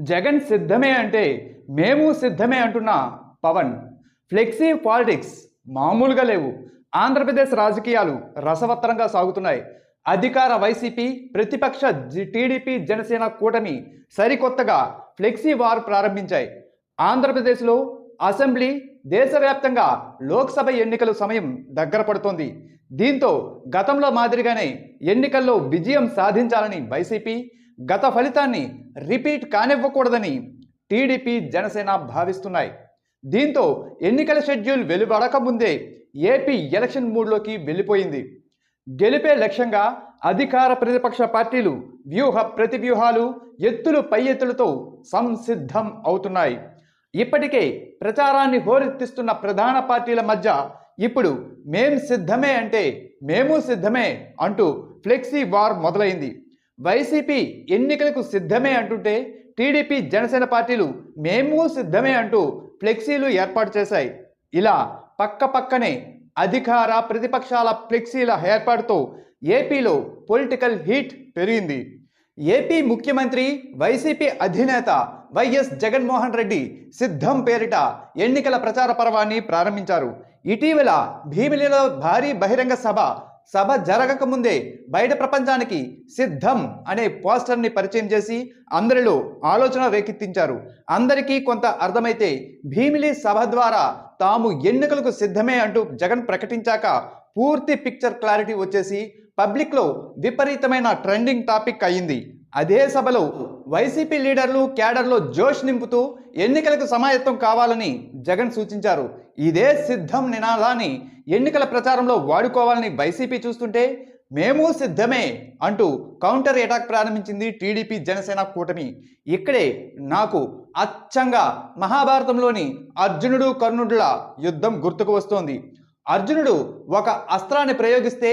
జగన్ సిద్ధమే అంటే మేము సిద్ధమే అంటున్న పవన్. ఫ్లెక్సీ పాలిటిక్స్ మామూలుగా లేవు. ఆంధ్రప్రదేశ్ రాజకీయాలు రసవత్తరంగా సాగుతున్నాయి. అధికార వైసీపీ ప్రతిపక్ష జి- టీడీపీ జనసేన కూటమి సరికొత్తగా ఫ్లెక్సీ వార్ ప్రారంభించాయి. ఆంధ్రప్రదేశ్లో అసెంబ్లీ దేశవ్యాప్తంగా లోక్సభ ఎన్నికల సమయం దగ్గర పడుతోంది. దీంతో గతంలో మాదిరిగానే ఎన్నికల్లో విజయం సాధించాలని వైసీపీ గత ఫలితాన్ని రిపీట్ కానివ్వకూడదని టీడీపీ జనసేన భావిస్తున్నాయి. దీంతో ఎన్నికల షెడ్యూల్ వెలువడక ముందే ఏపీ ఎలక్షన్ మూడ్లోకి వెళ్ళిపోయింది. గెలిపే లక్ష్యంగా అధికార ప్రతిపక్ష పార్టీలు వ్యూహ ప్రతివ్యూహాలు ఎత్తులు పై ఎత్తులతో సంసిద్ధం అవుతున్నాయి. ఇప్పటికే ప్రచారాన్ని హోరెత్తిస్తున్న ప్రధాన పార్టీల మధ్య ఇప్పుడు మేం సిద్ధమే అంటే మేము సిద్ధమే అంటూ ఫ్లెక్సీ వార్ మొదలైంది. వైసీపీ ఎన్నికలకు సిద్ధమే అంటుంటే టీడీపీ జనసేన పార్టీలు మేము సిద్ధమే అంటూ ఫ్లెక్సీలు ఏర్పాటు చేశాయి. ఇలా పక్క పక్కనే అధికార ప్రతిపక్షాల ఫ్లెక్సీల ఏర్పాటుతో ఏపీలో పొలిటికల్ హీట్ పెరిగింది. ఏపీ ముఖ్యమంత్రి వైసీపీ అధినేత వైఎస్ జగన్మోహన్ రెడ్డి సిద్ధం పేరిట ఎన్నికల ప్రచార పర్వాన్ని ప్రారంభించారు. ఇటీవల భీమిలిలో భారీ బహిరంగ సభ సభ జరగకముందే బయట ప్రపంచానికి సిద్ధం అనే పోస్టర్ని పరిచయం చేసి అందరిలో ఆలోచన రేకెత్తించారు. అందరికీ కొంత అర్థమైతే భీమిలి సభ ద్వారా తాము ఎన్నికలకు సిద్ధమే అంటూ జగన్ ప్రకటించాక పూర్తి పిక్చర్ క్లారిటీ వచ్చేసి పబ్లిక్లో విపరీతమైన ట్రెండింగ్ టాపిక్ అయింది. అదే సభలో వైసీపీ లీడర్లు క్యాడర్లో జోష్ నింపుతూ ఎన్నికలకు సమాయత్తం కావాలని జగన్ సూచించారు. ఇదే సిద్ధం నినాదాన్ని ఎన్నికల ప్రచారంలో వాడుకోవాలని వైసీపీ చూస్తుంటే మేము సిద్ధమే అంటూ కౌంటర్ అటాక్ ప్రారంభించింది టీడీపీ జనసేన కూటమి. ఇక్కడే నాకు అచ్చంగా మహాభారతంలోని అర్జునుడు కర్ణుడుల యుద్ధం గుర్తుకు వస్తోంది. అర్జునుడు ఒక అస్త్రాన్ని ప్రయోగిస్తే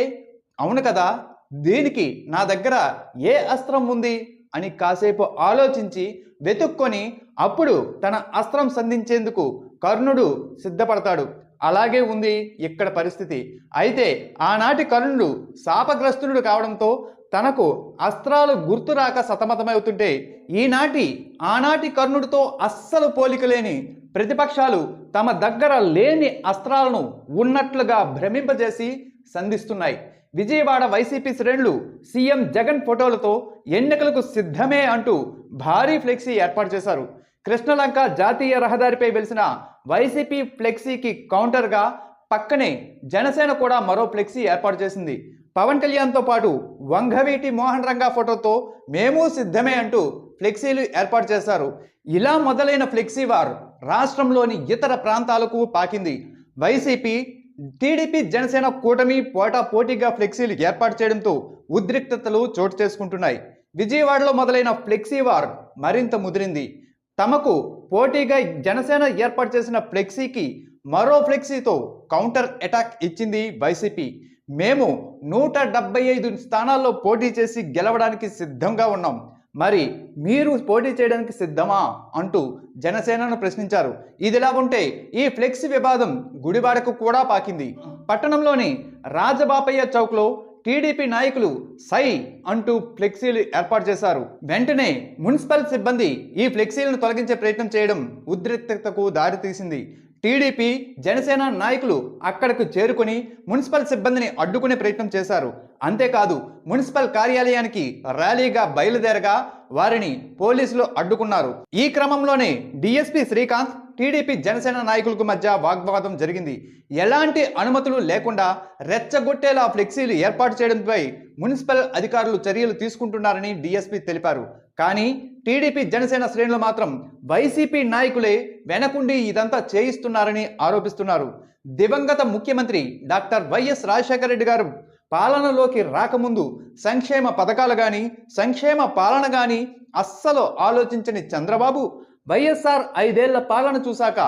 అవును కదా దీనికి నా దగ్గర ఏ అస్త్రం ఉంది? అని కాసేపు ఆలోచించి వెతుక్కొని అప్పుడు తన అస్త్రం సంధించేందుకు కర్ణుడు సిద్ధపడతాడు. అలాగే ఉంది ఇక్కడ పరిస్థితి. అయితే ఆనాటి కర్ణుడు శాపగ్రస్తుడు కావడంతో తనకు అస్త్రాలు గుర్తురాక సతమతమవుతుంటే ఈనాటి ఆనాటి కర్ణుడితో అస్సలు పోలికలేని ప్రతిపక్షాలు తమ దగ్గర లేని అస్త్రాలను ఉన్నట్లుగా భ్రమింపజేసి సంధిస్తున్నాయి. విజయవాడ వైసీపీ శ్రేణులు సీఎం జగన్ ఫోటోలతో ఎన్నికలకు సిద్ధమే అంటూ భారీ ఫ్లెక్సీ ఏర్పాటు చేశారు. కృష్ణలంక జాతీయ రహదారిపై వెలిసిన వైసీపీ ఫ్లెక్సీకి కౌంటర్గా పక్కనే జనసేన కూడా మరో ఫ్లెక్సీ ఏర్పాటు చేసింది. పవన్ కళ్యాణ్తో పాటు వంగవీటి మోహన్ రంగా ఫోటోతో మేము సిద్ధమే అంటూ ఫ్లెక్సీలు ఏర్పాటు చేశారు. ఇలా మొదలైన ఫ్లెక్సీ వార్ రాష్ట్రంలోని ఇతర ప్రాంతాలకు పాకింది. వైసీపీ టీడీపీ జనసేన కూటమి పోటా పోటీగా ఫ్లెక్సీలు ఏర్పాటు చేయడంతో ఉద్రిక్తతలు చోటు చేసుకుంటున్నాయి. విజయవాడలో మొదలైన ఫ్లెక్సీ వార్ మరింత ముదిరింది. తమకు పోటీగా జనసేన ఏర్పాటు చేసిన ఫ్లెక్సీకి మరో ఫ్లెక్సీతో కౌంటర్ అటాక్ ఇచ్చింది వైసీపీ. మేము నూట డెబ్బై ఐదు స్థానాల్లో పోటీ చేసి గెలవడానికి సిద్ధంగా ఉన్నాం. మరి మీరు పోటీ చేయడానికి సిద్ధమా అంటూ జనసేనను ప్రశ్నించారు. ఇదిలా ఉంటే ఈ ఫ్లెక్సీ వివాదం గుడివాడకు కూడా పాకింది. పట్టణంలోని రాజబాపయ్య చౌక్లో టీడీపీ నాయకులు సై అంటూ ఫ్లెక్సీలు ఏర్పాటు చేశారు. వెంటనే మున్సిపల్ సిబ్బంది ఈ ఫ్లెక్సీలను తొలగించే ప్రయత్నం చేయడం ఉద్రిక్తతకు దారితీసింది. టీడీపీ జనసేన నాయకులు అక్కడకు చేరుకుని మున్సిపల్ సిబ్బందిని అడ్డుకునే ప్రయత్నం చేశారు. అంతేకాదు మున్సిపల్ కార్యాలయానికి ర్యాలీగా బయలుదేరగా వారిని పోలీసులు అడ్డుకున్నారు. ఈ క్రమంలోనే డిఎస్పీ శ్రీకాంత్ టీడీపీ జనసేన నాయకులకు మధ్య వాగ్వాదం జరిగింది. ఎలాంటి అనుమతులు లేకుండా రెచ్చగొట్టేలా ఫ్లెక్సీలు ఏర్పాటు చేయడంపై మున్సిపల్ అధికారులు చర్యలు తీసుకుంటున్నారని డీఎస్పీ తెలిపారు. కానీ టీడీపీ జనసేన శ్రేణులు మాత్రం వైసీపీ నాయకులే వెనకుండి ఇదంతా చేయిస్తున్నారని ఆరోపిస్తున్నారు. దివంగత ముఖ్యమంత్రి డాక్టర్ వైఎస్ రాజశేఖర రెడ్డి గారు పాలనలోకి రాకముందు సంక్షేమ పథకాలు కానీ సంక్షేమ పాలన కానీ అస్సలు ఆలోచించని చంద్రబాబు వైఎస్ఆర్ ఐదేళ్ళ పాలన చూశాక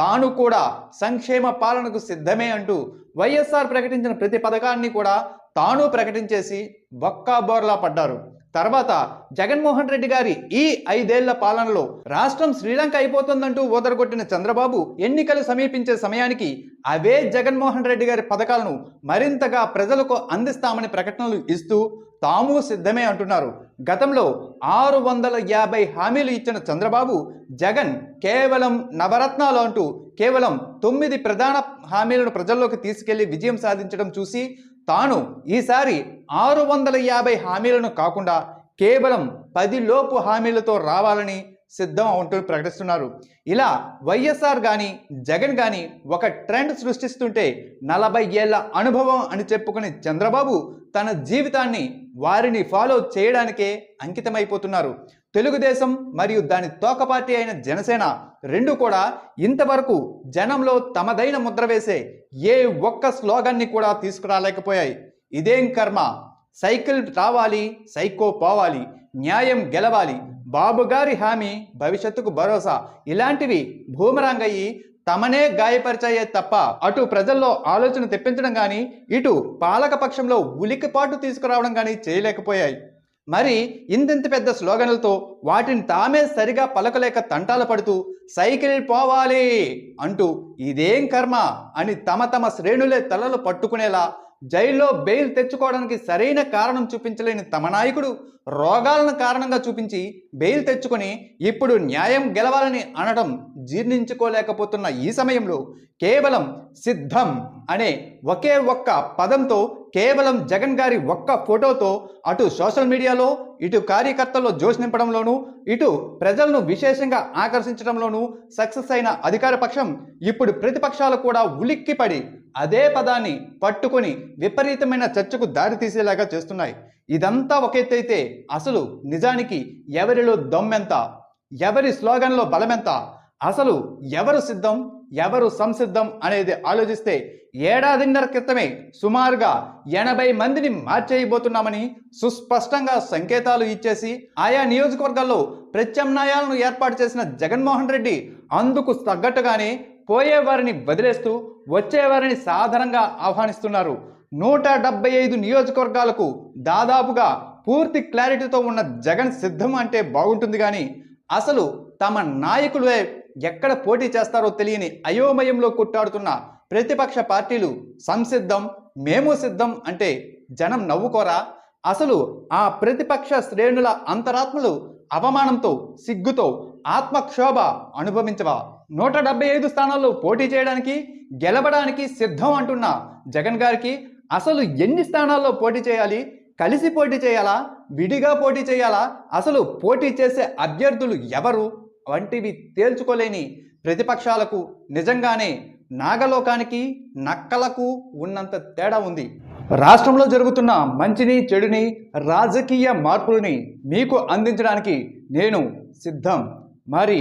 తాను కూడా సంక్షేమ పాలనకు సిద్ధమే అంటూ వైఎస్ఆర్ ప్రకటించిన ప్రతి పథకాన్ని కూడా తాను ప్రకటించేసి బొక్కాబోర్లా పడ్డారు. తర్వాత జగన్మోహన్ రెడ్డి గారి ఈ ఐదేళ్ళ పాలనలో రాష్ట్రం శ్రీలంక అయిపోతుందంటూ ఓదరగొట్టిన చంద్రబాబు ఎన్నికలు సమీపించే సమయానికి అవే జగన్మోహన్ రెడ్డి గారి పథకాలను మరింతగా ప్రజలకు అందిస్తామని ప్రకటనలు ఇస్తూ తాము సిద్ధమే అంటున్నారు. గతంలో ఆరు వందల యాభై హామీలు ఇచ్చిన చంద్రబాబు జగన్ కేవలం నవరత్నాలు అంటూ కేవలం తొమ్మిది ప్రధాన హామీలను ప్రజల్లోకి తీసుకెళ్ళి విజయం సాధించడం చూసి తాను ఈసారి ఆరు వందల యాభై హామీలను కాకుండా కేవలం పది లోపు హామీలతో రావాలని సిద్ధం అంటూ ప్రకటిస్తున్నారు. ఇలా వైఎస్ఆర్ కానీ జగన్ కానీ ఒక ట్రెండ్ సృష్టిస్తుంటే నలభై ఏళ్ళ అనుభవం అని చెప్పుకునే చంద్రబాబు తన జీవితాన్ని వారిని ఫాలో చేయడానికే అంకితమైపోతున్నారు. తెలుగుదేశం మరియు దాని తోక పార్టీ అయిన జనసేన రెండు కూడా ఇంతవరకు జనంలో తమదైన ముద్ర వేసే ఏ ఒక్క స్లోగన్ని కూడా తీసుకురాలేకపోయాయి. ఇదేం కర్మ? సైకిల్ రావాలి సైకో పోవాలి న్యాయం గెలవాలి బాబుగారి హామీ భవిష్యత్తుకు భరోసా ఇలాంటివి భూమరాంగ్ అయ్యి తమనే గాయపరిచాయే తప్ప అటు ప్రజల్లో ఆలోచన తెప్పించడం కానీ ఇటు పాలక పక్షంలో ఉలికిపాటు తీసుకురావడం కానీ చేయలేకపోయాయి. మరి ఇంతింత పెద్ద స్లోగన్లతో వాటిని తామే సరిగా పలకలేక తంటాలు పడుతూ సైకిల్ పోవాలి అంటూ ఇదేం కర్మ అని తమ తమ శ్రేణులే తలలు పట్టుకునేలా జైల్లో బెయిల్ తెచ్చుకోవడానికి సరైన కారణం చూపించలేని తమ నాయకుడు రోగాలను కారణంగా చూపించి బెయిల్ తెచ్చుకొని ఇప్పుడు న్యాయం గెలవాలని అనడం జీర్ణించుకోలేకపోతున్న ఈ సమయంలో కేవలం సిద్ధం అనే ఒకే ఒక్క పదంతో కేవలం జగన్ గారి ఒక్క ఫోటోతో అటు సోషల్ మీడియాలో ఇటు కార్యకర్తల్లో జోష్ నింపడంలోనూ ఇటు ప్రజలను విశేషంగా ఆకర్షించడంలోనూ సక్సెస్ అయిన అధికార పక్షం ఇప్పుడు ప్రతిపక్షాలు కూడా ఉలిక్కిపడి అదే పదాన్ని పట్టుకొని విపరీతమైన చర్చకు దారి తీసేలాగా చేస్తున్నాయి. ఇదంతా ఒక ఎత్తైతే అసలు నిజానికి ఎవరిలో దమ్మెంత ఎవరి స్లోగన్లో బలమెంత అసలు ఎవరు సిద్ధం ఎవరు సంసిద్ధం అనేది ఆలోచిస్తే ఏడాదిన్నర క్రితమే సుమారుగా ఎనభై మందిని మార్చేయబోతున్నామని సుస్పష్టంగా సంకేతాలు ఇచ్చేసి ఆయా నియోజకవర్గాల్లో ప్రత్యామ్నాయాలను ఏర్పాటు చేసిన జగన్మోహన్ రెడ్డి అందుకు తగ్గట్టుగానే పోయేవారిని వదిలేస్తూ వచ్చేవారిని సాధారణంగా ఆహ్వానిస్తున్నారు. నూట డెబ్బై ఐదు నియోజకవర్గాలకు దాదాపుగా పూర్తి క్లారిటీతో ఉన్న జగన్ సిద్ధం అంటే బాగుంటుంది కానీ అసలు తమ నాయకులే ఎక్కడ పోటీ చేస్తారో తెలియని అయోమయంలో కొట్టాడుతున్న ప్రతిపక్ష పార్టీలు సంసిద్ధం మేము సిద్ధం అంటే జనం నవ్వుకోరా? అసలు ఆ ప్రతిపక్ష శ్రేణుల అంతరాత్మలు అవమానంతో సిగ్గుతో ఆత్మక్షోభ అనుభవించవా? నూట డెబ్బై ఐదు స్థానాల్లో పోటీ చేయడానికి గెలవడానికి సిద్ధం అంటున్న జగన్ గారికి అసలు ఎన్ని స్థానాల్లో పోటీ చేయాలి? కలిసి పోటీ చేయాలా? విడిగా పోటీ చేయాలా? అసలు పోటీ చేసే అభ్యర్థులు ఎవరు? వంటివి తేల్చుకోలేని ప్రతిపక్షాలకు నిజంగానే నాగలోకానికి నక్కలకు ఉన్నంత తేడా ఉంది. రాష్ట్రంలో జరుగుతున్న మంచిని చెడుని రాజకీయ మార్పుల్ని మీకు అందించడానికి నేను సిద్ధం. మరి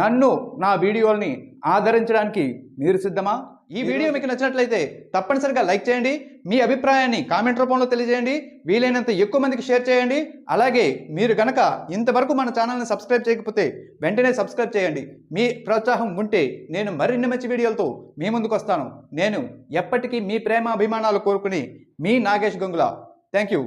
నన్ను నా వీడియోల్ని ఆదరించడానికి మీరు సిద్ధమా? ఈ వీడియో మీకు నచ్చినట్లయితే తప్పనిసరిగా లైక్ చేయండి. మీ అభిప్రాయాన్ని కామెంట్ రూపంలో తెలియజేయండి. వీలైనంత ఎక్కువ మందికి షేర్ చేయండి. అలాగే మీరు గనక ఇంతవరకు మన ఛానల్ని సబ్స్క్రైబ్ చేయకపోతే వెంటనే సబ్స్క్రైబ్ చేయండి. మీ ప్రోత్సాహం ఉంటే నేను మరిన్ని మంచి వీడియోలతో మీ ముందుకు వస్తాను. నేను ఎప్పటికీ మీ ప్రేమ అభిమానాలు కోరుకుని మీ నాగేష్ గంగుల. Thank you